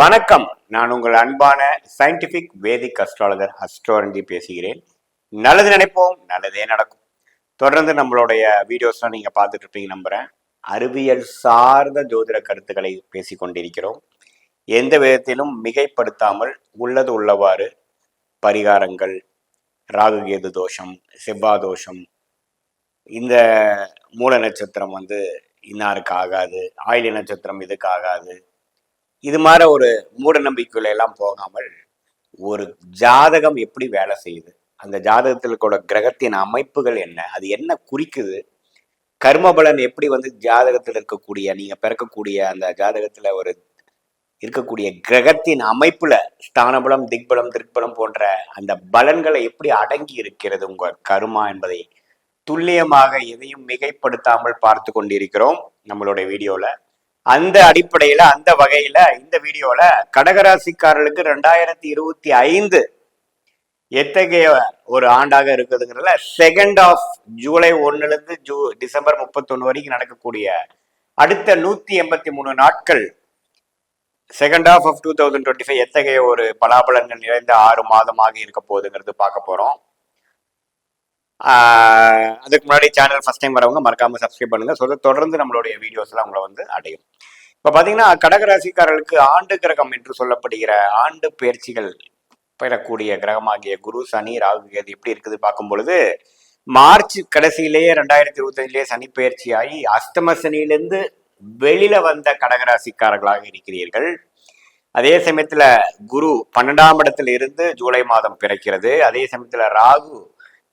வணக்கம். நான் உங்கள் அன்பான சயின்டிபிக் வேதிக் அஸ்ட்ராலஜர் அஸ்ட்ரோரஞ்சி பேசுகிறேன். நல்லது நினைப்போம் நல்லதே நடக்கும். தொடர்ந்து நம்மளுடைய வீடியோஸ்லாம் நீங்கள் பார்த்துட்டு இருப்பீங்க நம்புகிறேன் அறிவியல் சார்ந்த ஜோதிட கருத்துக்களை பேசிக் கொண்டிருக்கிறோம். எந்த விதத்திலும் மிகைப்படுத்தாமல் உள்ளது உள்ளவாறு. பரிகாரங்கள் ராகுகேது தோஷம் செவ்வா தோஷம் இந்த மூல நட்சத்திரம் வந்து இன்னாருக்கு ஆகாது ஆயிலி நட்சத்திரம் இதுக்கு ஆகாது. இது மாதிரி ஒரு மூட நம்பிக்கையில எல்லாம் போகாமல் ஒரு ஜாதகம் எப்படி வேலை செய்யுது அந்த ஜாதகத்தில் கூட கிரகத்தின் அமைப்புகள் என்ன அது என்ன குறிக்குது கர்மபலன் எப்படி வந்து ஜாதகத்தில் இருக்கக்கூடிய நீங்கள் பிறக்கக்கூடிய அந்த ஜாதகத்தில் ஒரு இருக்கக்கூடிய கிரகத்தின் அமைப்புல ஸ்தானபலம் திக்பலம் திருப்பலம் போன்ற அந்த பலன்களை எப்படி அடங்கி இருக்கிறது உங்கள் கருமா என்பதை துல்லியமாக எதையும் மிகைப்படுத்தாமல் பார்த்து கொண்டிருக்கிறோம் நம்மளுடைய வீடியோல. அந்த அடிப்படையில அந்த வகையில இந்த வீடியோல கடகராசிக்காரர்களுக்கு ரெண்டாயிரத்தி இருபத்தி ஐந்து எத்தகைய ஒரு ஆண்டாக இருக்குதுங்கிறதுல செகண்ட் ஆஃப் ஜூலை ஒன்னுல இருந்து ஜூ டிசம்பர் முப்பத்தொன்னு வரைக்கும் நடக்கக்கூடிய அடுத்த நூத்தி எண்பத்தி மூணு நாட்கள் second half of two thousand twenty five எத்தகைய ஒரு பலாபலங்கள் நிறைந்த ஆறு மாதமாக இருக்க போகுதுங்கிறது பார்க்க போறோம். அதுக்கு முன்னாடி சேனல் ஃபஸ்ட் டைம் வரவங்க மறக்காம சப்ஸ்கிரைப் பண்ணுங்க. ஸோ தொடர்ந்து நம்மளுடைய வீடியோஸ்லாம் உங்களை வந்து அடையும். இப்போ பார்த்தீங்கன்னா கடகராசிக்காரர்களுக்கு ஆண்டு கிரகம் என்று சொல்லப்படுகிற ஆண்டு பயிற்சிகள் பெறக்கூடிய கிரகமாகிய குரு சனி ராகு கேது எப்படி இருக்குது பார்க்கும் பொழுது மார்ச் கடைசியிலேயே ரெண்டாயிரத்தி இருபத்தஞ்சிலேயே சனி பயிற்சி ஆகி அஸ்தம சனியிலிருந்து வெளியில வந்த கடகராசிக்காரர்களாக இருக்கிறீர்கள். அதே சமயத்துல குரு பன்னெண்டாம் இடத்துல இருந்து ஜூலை மாதம் பிறக்கிறது. அதே சமயத்துல ராகு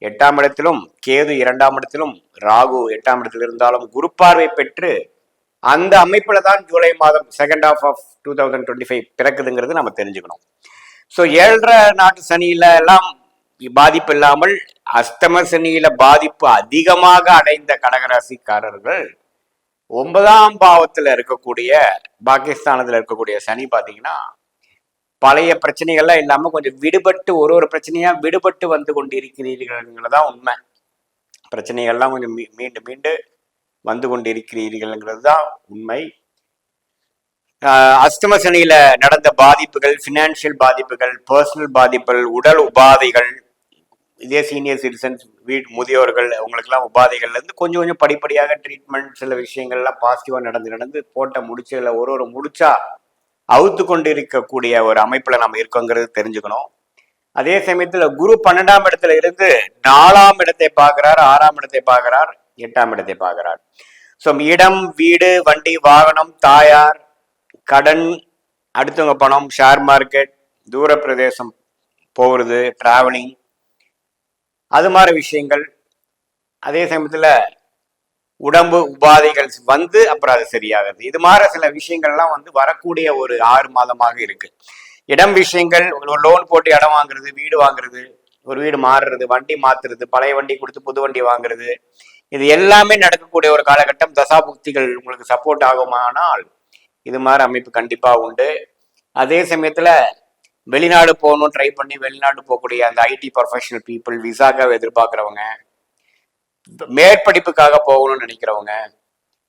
எட்டாம் இடத்திலும் கேது இரண்டாம் இடத்திலும் ராகு எட்டாம் இடத்தில் இருந்தாலும் குரு பார்வை பெற்று அந்த அமைப்புல தான் ஜூலை மாதம் second half of two thousand twenty five பிறக்குதுங்கிறது நம்ம தெரிஞ்சுக்கணும். ஸோ ஏழரை நாட்டு சனியில எல்லாம் பாதிப்பு இல்லாமல் அஸ்தம சனியில பாதிப்பு அதிகமாக அடைந்த கடகராசிக்காரர்கள் ஒன்பதாம் பாவத்துல இருக்கக்கூடிய பாகிஸ்தானத்துல இருக்கக்கூடிய சனி பார்த்தீங்கன்னா பழைய பிரச்சனைகள்லாம் இல்லாம கொஞ்சம் விடுபட்டு ஒரு ஒரு பிரச்சனையா விடுபட்டு வந்து கொண்டிருக்கிறீர்கள்ங்கிறதான் உண்மை. பிரச்சனைகள்லாம் கொஞ்சம் மீ- மீண்டு மீண்டு வந்து கொண்டிருக்கிறீர்கள்ங்கிறது தான் உண்மை. ஆஹ் அஷ்டம சனியில நடந்த பாதிப்புகள் ஃபினான்ஷியல் பாதிப்புகள் பர்சனல் பாதிப்புகள் உடல் உபாதைகள் இதே சீனியர் சிட்டிசன்ஸ் வீட் முதியோர்கள் அவங்களுக்கெல்லாம் உபாதைகள்ல இருந்து கொஞ்சம் கொஞ்சம் படிப்படியாக ட்ரீட்மெண்ட் சில விஷயங்கள்லாம் பாசிட்டிவா நடந்து நடந்து போட்ட முடிச்சுல ஒரு ஒரு முடிச்சா அவுத்து கொண்டு இருக்கக்கூடிய ஒரு அமைப்புல நம்ம இருக்கோங்கிறது தெரிஞ்சுக்கணும். அதே சமயத்துல குரு பன்னெண்டாம் இடத்துல இருந்து நாலாம் இடத்தை பார்க்கிறார் ஆறாம் இடத்தை பார்க்கிறார் எட்டாம் இடத்தை பார்க்கிறார். ஸோ இடம் வீடு வண்டி வாகனம் தாயார் கடன் அடுத்தவங்க பணம் ஷேர் மார்க்கெட் தூர பிரதேசம் போகிறது டிராவலிங் அது மாதிரி விஷயங்கள். அதே சமயத்துல உடம்பு உபாதைகள் வந்து அப்புறம் அது சரியாகுது. இது மாதிரி சில விஷயங்கள்லாம் வந்து வரக்கூடிய ஒரு ஆறு மாதமாக இருக்கு. இடம் விஷயங்கள் ஒரு லோன் போட்டு இடம் வாங்குறது வீடு வாங்குறது ஒரு வீடு மாறுறது வண்டி மாத்துறது பழைய வண்டி கொடுத்து புது வண்டி வாங்குறது இது எல்லாமே நடக்கக்கூடிய ஒரு காலகட்டம். தசாபுக்திகள் உங்களுக்கு சப்போர்ட் ஆகுமானால் இது மாதிரி அமைப்பு கண்டிப்பா உண்டு. அதே சமயத்துல வெளிநாடு போகணும் ட்ரை பண்ணி வெளிநாடு போகக்கூடிய அந்த ஐடி ப்ரொஃபஷனல் பீப்புள் விசாக்காக எதிர்பார்க்குறவங்க மேற்படிப்புக்காக போகணும்னு நினைக்கிறவங்க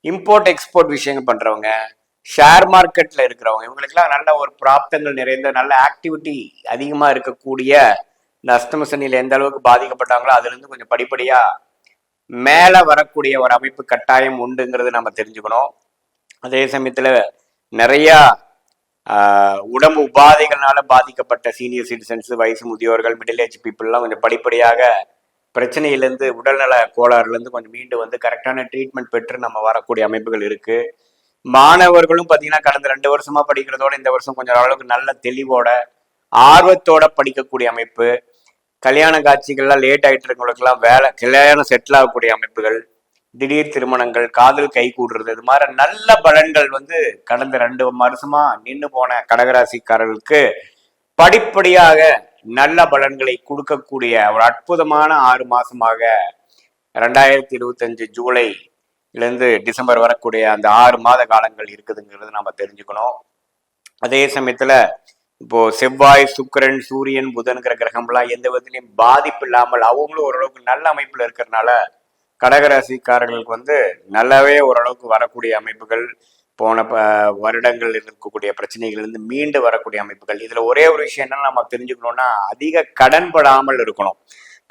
இம்போர்ட் எக்ஸ்போர்ட் விஷயங்கள் பண்றவங்க ஷேர் மார்க்கெட்ல இருக்கிறவங்க இவங்களுக்கெல்லாம் நல்ல ஒரு பிராப்தங்கள் நிறைந்த நல்ல ஆக்டிவிட்டி அதிகமா இருக்கக்கூடிய இந்த அஷ்டம சனியில எந்த அளவுக்கு பாதிக்கப்பட்டாங்களோ அதுல இருந்து கொஞ்சம் படிப்படியா மேல வரக்கூடிய ஒரு அமைப்பு கட்டாயம் உண்டுங்கிறது நம்ம தெரிஞ்சுக்கணும். அதே சமயத்துல நிறைய உடம்பு உபாதைகள்னால பாதிக்கப்பட்ட சீனியர் சிட்டிசன்ஸ் வயசு முதியோர்கள் மிடில் ஏஜ் பீப்புளெலாம் கொஞ்சம் படிப்படியாக பிரச்சனையிலேருந்து உடல்நல கோளாறுலேருந்து கொஞ்சம் மீண்டு வந்து கரெக்டான ட்ரீட்மெண்ட் பெற்று நம்ம வரக்கூடிய அமைப்புகள் இருக்குது மாணவர்களும் பார்த்தீங்கன்னா கடந்த ரெண்டு வருஷமாக படிக்கிறதோட இந்த வருஷம் கொஞ்சம் அளவுக்கு நல்ல தெளிவோட ஆர்வத்தோட படிக்கக்கூடிய அமைப்பு. கல்யாண காட்சிகள்லாம் லேட் ஆயிட்டு வேலை கல்யாணம் செட்டில் ஆகக்கூடிய அமைப்புகள் திடீர் திருமணங்கள் காதல் கை கூடுறது இது மாதிரி நல்ல பலன்கள் வந்து கடந்த ரெண்டு வருஷமா நின்று போன கடகராசிக்காரர்களுக்கு படிப்படியாக நல்ல பலன்களை கொடுக்கக்கூடிய ஒரு அற்புதமான ஆறு மாசமாக ரெண்டாயிரத்தி இருபத்தஞ்சு ஜூலை இருந்து டிசம்பர் வரக்கூடிய அந்த ஆறு மாத காலங்கள் இருக்குதுங்கிறது நம்ம தெரிஞ்சுக்கணும். அதே சமயத்துல இப்போ செவ்வாய் சுக்கிரன் சூரியன் புதன்கிற கிரகம்லாம் எந்த விதத்திலையும் பாதிப்பு இல்லாமல் அவங்களும் ஓரளவுக்கு நல்ல அமைப்புல இருக்கிறதுனால கடகராசிக்காரர்களுக்கு வந்து நல்லாவே ஓரளவுக்கு வரக்கூடிய அமைப்புகள் போன ப வருடங்கள் இருக்கக்கூடிய பிரச்சனைகளிலிருந்து மீண்டு வரக்கூடிய அமைப்புகள். இதுல ஒரே ஒரு விஷயம் என்னன்னு நம்ம தெரிஞ்சுக்கணும்னா அதிக கடன் படாமல் இருக்கணும்.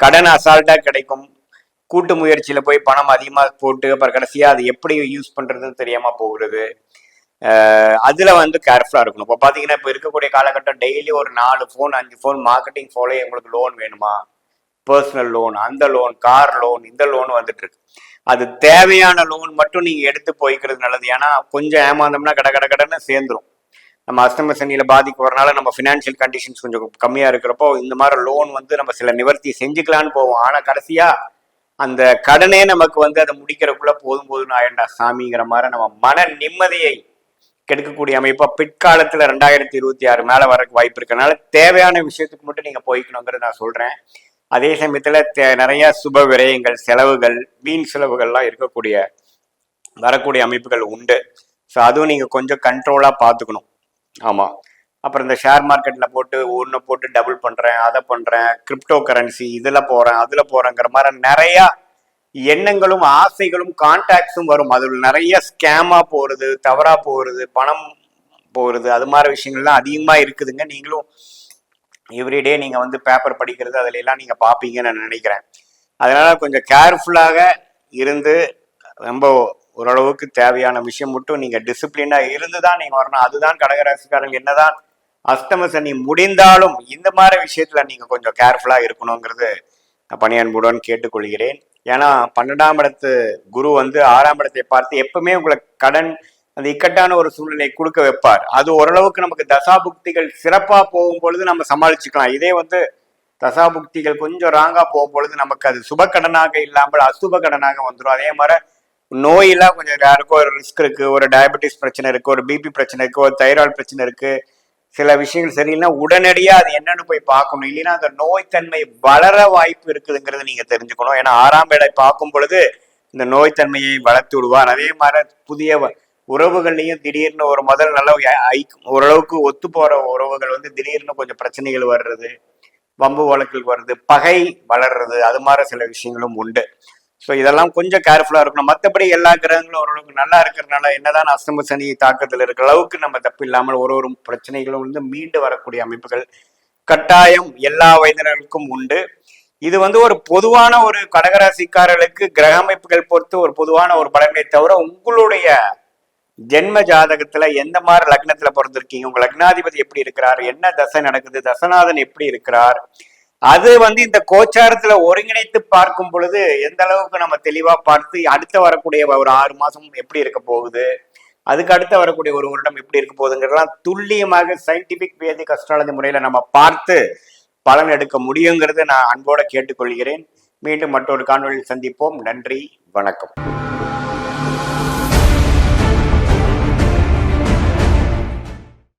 கடன் அசால்ட்டா கிடைக்கும். கூட்டு முயற்சியில போய் பணம் அதிகமா போட்டு அப்புறம் கடைசியா அது எப்படி யூஸ் பண்றதுன்னு தெரியாம போகிறது. அதில் அதுல வந்து கேர்ஃபுல்லா இருக்கணும். இப்போ பாத்தீங்கன்னா இப்போ இருக்கக்கூடிய காலகட்டம் டெய்லி ஒரு நாலு ஃபோன் அஞ்சு ஃபோன் மார்க்கெட்டிங் ஃபோலே உங்களுக்கு லோன் வேணுமா? பர்சனல் லோன் அந்த லோன் கார் லோன் இந்த லோன் வந்துட்டு இருக்கு அது தேவையான லோன் மட்டும் நீங்க எடுத்து போய்க்கிறது நல்லது. ஏன்னா கொஞ்சம் ஏமாந்தோம்னா கட கட கடன்னு சேர்ந்துரும். நம்ம அஸ்தம சனியில பாதிக்கு வரனால நம்ம ஃபினான்ஷியல் கண்டிஷன்ஸ் கொஞ்சம் கம்மியா இருக்கிறப்போ இந்த மாதிரி லோன் வந்து நம்ம சில நிவர்த்தி செஞ்சுக்கலான்னு போவோம். ஆனா கடைசியா அந்த கடனே நமக்கு வந்து அதை முடிக்கிறக்குள்ள போதும் போதும்னு ஆயிண்டா சாமிங்கிற மாதிரி நம்ம மன நிம்மதியை கெடுக்கக்கூடிய அமைப்பா பிற்காலத்துல ரெண்டாயிரத்தி இருபத்தி ஆறு மேல வரக்கு வாய்ப்பு இருக்கனால தேவையான விஷயத்துக்கு மட்டும் நீங்க போய்க்கணுங்கிறத நான் சொல்றேன். அதே சமயத்தில் நிறைய சுப விரயங்கள் செலவுகள் வீண் செலவுகள்லாம் இருக்கக்கூடிய வரக்கூடிய அமைப்புகள் உண்டு. ஸோ அதுவும் நீங்கள் கொஞ்சம் கண்ட்ரோலாக பார்த்துக்கணும். ஆமாம் அப்புறம் இந்த ஷேர் மார்க்கெட்ல போட்டு ஒன்று போட்டு டபுள் பண்றேன் அதை பண்ணுறேன் கிரிப்டோ கரன்சி இதில் போகிறேன் அதில் போகிறேங்கிற மாதிரி நிறையா எண்ணங்களும் ஆசைகளும் கான்டாக்ட்ஸும் வரும். அதில் நிறைய ஸ்கேமாக போகிறது தவறாக போகிறது பணம் போகிறது அது மாதிரி விஷயங்கள்லாம் அதிகமாக இருக்குதுங்க. நீங்களும் எவ்ரிடே நீங்கள் வந்து பேப்பர் படிக்கிறது அதில் எல்லாம் நீங்கள் பார்ப்பீங்கன்னு நான் நினைக்கிறேன். அதனால் கொஞ்சம் கேர்ஃபுல்லாக இருந்து ரொம்ப ஓரளவுக்கு தேவையான விஷயம் மட்டும் நீங்கள் டிசிப்ளினாக இருந்து தான் நீங்கள் வரணும். அதுதான் கடகராசிக்காரங்க என்னதான் அஷ்டம சனி முடிந்தாலும் இந்த மாதிரி விஷயத்துல நீங்கள் கொஞ்சம் கேர்ஃபுல்லாக இருக்கணுங்கிறது பணியன்புடன் கேட்டுக்கொள்கிறேன். ஏன்னா பன்னெண்டாம் இடத்து குரு வந்து ஆறாம் இடத்தை பார்த்து எப்பவுமே உங்களை கடன் அந்த இக்கட்டான ஒரு சூழ்நிலை கொடுக்க வைப்பார். அது ஓரளவுக்கு நமக்கு தசாபுக்திகள் சிறப்பா போகும் பொழுது நம்ம சமாளிச்சுக்கலாம். இதே வந்து தசாபுக்திகள் கொஞ்சம் ராங்கா போகும் பொழுது நமக்கு அது சுப கடனாக இல்லாமல் அசுப கடனாக வந்துடும் அதே மாதிரி நோயெல்லாம் கொஞ்சம் யாருக்கும் ஒரு ரிஸ்க் இருக்கு ஒரு டயபெட்டிஸ் பிரச்சனை இருக்கு ஒரு பிபி பிரச்சனை இருக்கு ஒரு தைராய்டு பிரச்சனை இருக்கு சில விஷயங்கள் சரியில்லைன்னா உடனடியாக அது என்னன்னு போய் பார்க்கணும். இல்லைன்னா அந்த நோய்த்தன்மை வளர வாய்ப்பு இருக்குதுங்கிறது நீங்க தெரிஞ்சுக்கணும். ஏன்னா ஆறாம் இடை பார்க்கும் பொழுது இந்த நோய்த்தன்மையை வளர்த்து விடுவார். அதே மாதிரி புதிய வ- உறவுகள்லையும் திடீர்னு ஒரு முதல் நல்ல ஐ- ஓரளவுக்கு ஒத்து போற உறவுகள் வந்து திடீர்னு கொஞ்சம் பிரச்சனைகள் வர்றது வம்பு வழக்கில் வருது பகை வளர்றது அது மாதிரி சில விஷயங்களும் உண்டு. ஸோ இதெல்லாம் கொஞ்சம் கேர்ஃபுல்லா இருக்கணும். மற்றபடி எல்லா கிரகங்களும் ஓரளவுக்கு நல்லா இருக்கிறதுனால என்னதான் அஸ்தம சனி தாக்கத்தில் இருக்கிற அளவுக்கு நம்ம தப்பு இல்லாமல் ஒரு ஒரு பிரச்சனைகளும் வந்து மீண்டு வரக்கூடிய அமைப்புகள் கட்டாயம் எல்லா வயதினருக்கும் உண்டு. இது வந்து ஒரு பொதுவான ஒரு கடகராசிக்காரர்களுக்கு கிரக அமைப்புகள் பொறுத்து ஒரு பொதுவான ஒரு பலனை தவிர உங்களுடைய ஜென்ம ஜாதகத்துல எந்த மாதிரி லக்னத்துல பிறந்திருக்கீங்க? உங்க லக்னாதிபதி எப்படி இருக்கிறார்? என்ன தசை நடக்குது? தசநாதன் எப்படி இருக்கிறார்? அது வந்து இந்த கோச்சாரத்துல ஒருங்கிணைத்து பார்க்கும் பொழுது எந்த அளவுக்கு நம்ம தெளிவா பார்த்து அடுத்த வரக்கூடிய ஒரு ஆறு மாசம் எப்படி இருக்க போகுது? அதுக்கு அடுத்து வரக்கூடிய ஒரு வருடம் எப்படி இருக்க போகுதுங்கிறதெல்லாம் துல்லியமாக சயின்டிபிக் வேதிக் அஸ்ட்ராலஜி முறையில நம்ம பார்த்து பலன் எடுக்க முடியுங்கிறத நான் அன்போட கேட்டுக்கொள்கிறேன். மீண்டும் மற்றொரு காணொலியில் சந்திப்போம். நன்றி. வணக்கம்.